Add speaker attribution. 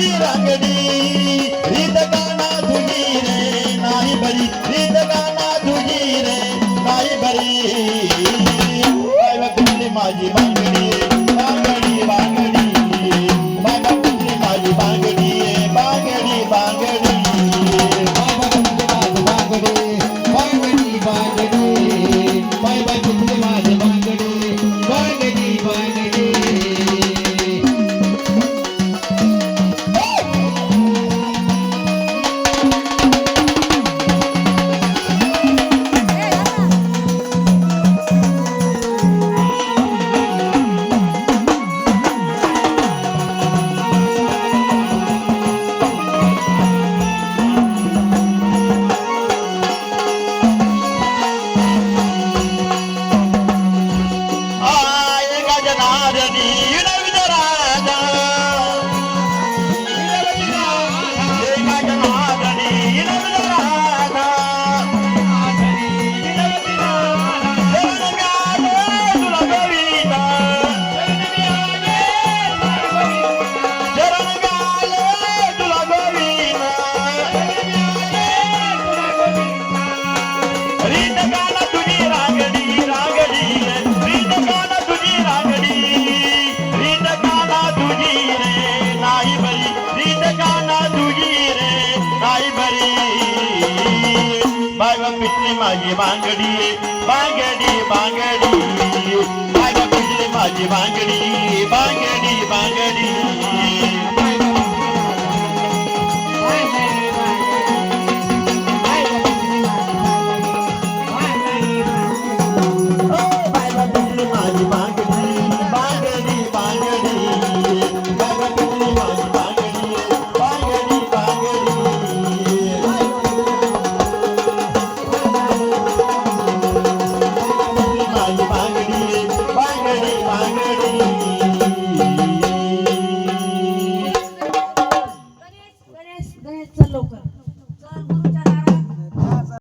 Speaker 1: तुझी रांगडी रीत गाणा तुझी रे नाही बरी रीत गाणा तुझी रे नाही माझी बांगडी बांगडी बांगडी बाबा कुठली माझी बाग पिटली माझी बांगडी बांगडी बांगडी. बाग पिटली माझी बांगडी बांगडी.